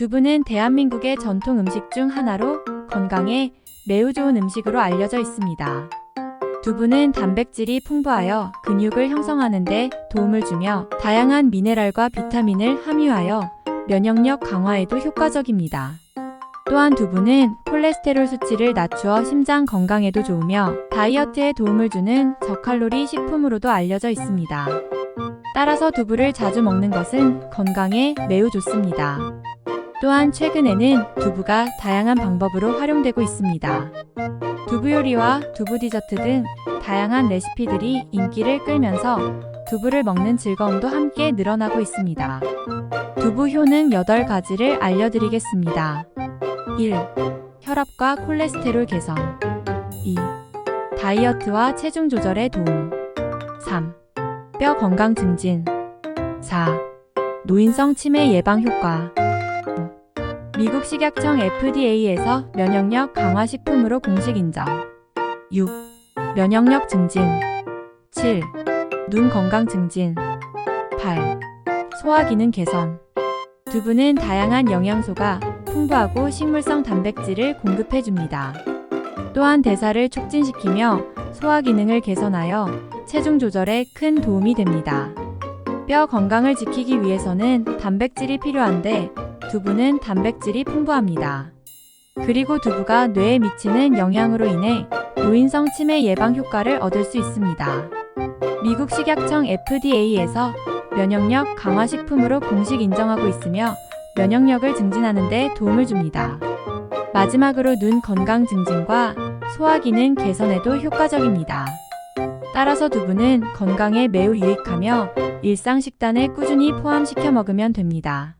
두부는 대한민국의 전통 음식 중 하나로 건강에 매우 좋은 음식으로 알려져 있습니다. 두부는 단백질이 풍부하여 근육을 형성하는 데 도움을 주며 다양한 미네랄과 비타민을 함유하여 면역력 강화에도 효과적입니다. 또한 두부는 콜레스테롤 수치를 낮추어 심장 건강에도 좋으며 다이어트에 도움을 주는 저칼로리 식품으로도 알려져 있습니다. 따라서 두부를 자주 먹는 것은 건강에 매우 좋습니다. 또한 최근에는 두부가 다양한 방법으로 활용되고 있습니다. 두부 요리와 두부 디저트 등 다양한 레시피들이 인기를 끌면서 두부를 먹는 즐거움도 함께 늘어나고 있습니다. 두부 효능 8가지를 알려드리겠습니다. 1. 혈압과 콜레스테롤 개선 2. 다이어트와 체중 조절에 도움 3. 뼈 건강 증진 4. 노인성 치매 예방 효과 미국 식약청 FDA에서 면역력 강화 식품으로 공식 인정 6. 면역력 증진 7. 눈 건강 증진 8. 소화 기능 개선 두부는 다양한 영양소가 풍부하고 식물성 단백질을 공급해 줍니다. 또한 대사를 촉진시키며 소화 기능을 개선하여 체중 조절에 큰 도움이 됩니다. 뼈 건강을 지키기 위해서는 단백질이 필요한데 두부는 단백질이 풍부합니다. 그리고 두부가 뇌에 미치는 영향으로 인해 노인성 치매 예방 효과를 얻을 수 있습니다. 미국 식약청 FDA에서 면역력 강화 식품으로 공식 인정하고 있으며 면역력을 증진하는 데 도움을 줍니다. 마지막으로 눈 건강 증진과 소화 기능 개선에도 효과적입니다. 따라서 두부는 건강에 매우 유익하며 일상 식단에 꾸준히 포함시켜 먹으면 됩니다.